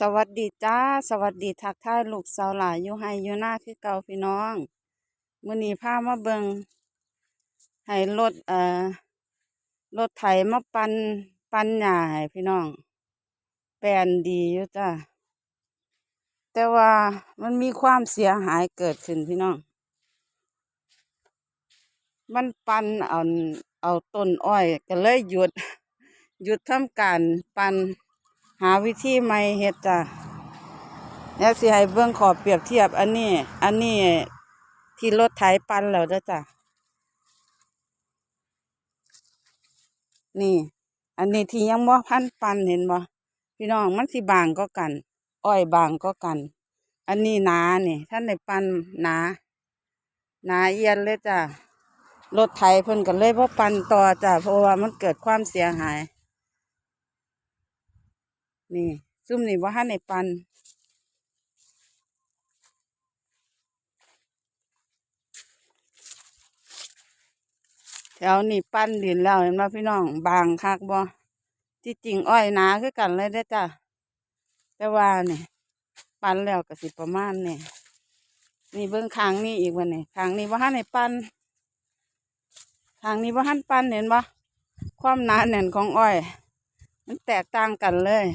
สวัสดีจ้า สวัสดีทักทายลูกสาวหลายอยู่ให้อยู่หน้าคือเก่าพี่น้องมื้อนี้พามาเบิงให้รถเอ่อรถไถมาปันปันหญ้าให้พี่น้องแปลนดีอยู่จ้าแต่ว่ามันมีความเสียหายเกิดขึ้นพี่น้อง มันปันเอาเอาต้นอ้อยก็เลยหยุด หยุดทำการปัน หาวิธีใหม่เฮ็ดจ้ะแล้วสิให้เบิ่งขอเปรียบเทียบ อันนี้ อันนี้ที่รถไถปันแล้วเด้อจ้ะนี่ อันนี้ที่ยังบ่พันปันเห็นบ่พี่น้องมันสิบางก็กัน อ้อยบางก็กัน อันนี้หนานี่ท่านได้ปันหนาหนาเอียนเลยจ้ะรถไถเพิ่นก็เลยบ่ปันต่อจ้ะเพราะว่ามันเกิดความเสียหาย นี่ ซุ่มนี่บ่ทันได้ปันแถวนี้ปั้นดินแล้วเห็นบ่พี่น้อง บางคักบ่ที่จริงอ้อยหนาคือกันเลยเด้จ้ะแต่ว่านี่ปั้นแล้วก็สิประมาณนี่นี่เบิ่งข้างนี้อีกวันนี้ข้างนี้บ่ทันได้ปั้นข้างนี้บ่ทันปั้นเห็นบ่ความหนาแน่นของอ้อย มันแตกต่างกันเลย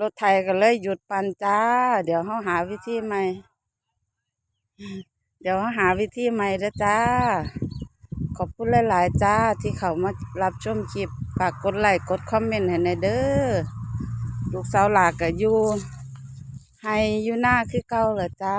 รถไทยก็เลยหยุดปั่นจ้า เดี๋ยวเขาหาวิธีใหม่ เดี๋ยวเขาหาวิธีใหม่ละจ้า ขอบคุณหลาย ๆ จ้าที่เขามารับชมคลิปฝากกดไลค์กดคอมเมนต์ให้ในเด้อลูกสาวหลากก็อยู่ให้อยู่หน้าคือเก่าเหรอจ้า